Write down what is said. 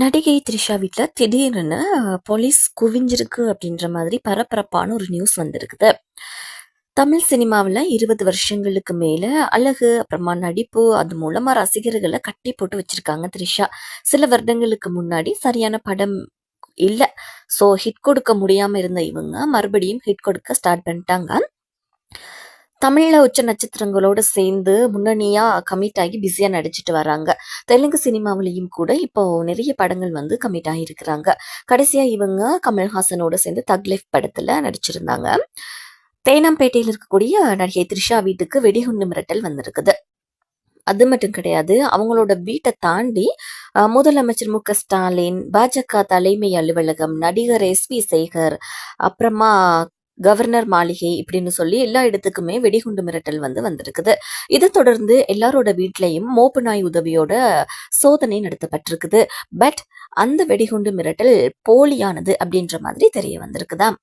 நடிகை த்ரிஷா வீட்டில் திடீர்னு போலீஸ் குவிஞ்சிருக்கு அப்படின்ற மாதிரி பரபரப்பான ஒரு நியூஸ் வந்திருக்குது. தமிழ் சினிமாவில் இருபது வருஷங்களுக்கு மேலே அழகு, அப்புறமா நடிப்பு, அது மூலமாக ரசிகர்களை கட்டி போட்டு வச்சிருக்காங்க த்ரிஷா. சில வருடங்களுக்கு முன்னாடி சரியான படம் இல்லை ஸோ ஹிட் கொடுக்க முடியாமல் இருந்த இவங்க மறுபடியும் ஹிட் கொடுக்க ஸ்டார்ட் பண்ணிட்டாங்க. தமிழில் உச்ச நட்சத்திரங்களோட சேர்ந்து முன்னணியாக கமிட் ஆகி பிஸியாக நடிச்சிட்டு வராங்க. தெலுங்கு சினிமாவிலையும் கூட இப்போ நிறைய படங்கள் வந்து கமிட் ஆகியிருக்கிறாங்க. கடைசியாக இவங்க கமல்ஹாசனோட சேர்ந்து தக் லைஃப் நடிச்சிருந்தாங்க. தேனாம்பேட்டையில் இருக்கக்கூடிய நடிகை த்ரிஷா வீட்டுக்கு வெடிகுண்டு மிரட்டல் வந்திருக்குது. அது மட்டும் கிடையாது. அவங்களோட வீட்டை தாண்டி முதலமைச்சர் மு. க. ஸ்டாலின், பாஜக தலைமை அலுவலகம், நடிகர் எஸ். வி. சேகர், அப்புறமா கவர்னர் மாளிகை இப்படின்னு சொல்லி எல்லா இடத்துக்குமே வெடிகுண்டு மிரட்டல் வந்து வந்திருக்குது. இதை தொடர்ந்து எல்லாரோட வீட்லையும் மோப்பு நாய் உதவியோட சோதனை நடத்தப்பட்டிருக்குது. பட் அந்த வெடிகுண்டு மிரட்டல் போலியானது அப்படின்ற மாதிரி தெரிய வந்திருக்குதாம்.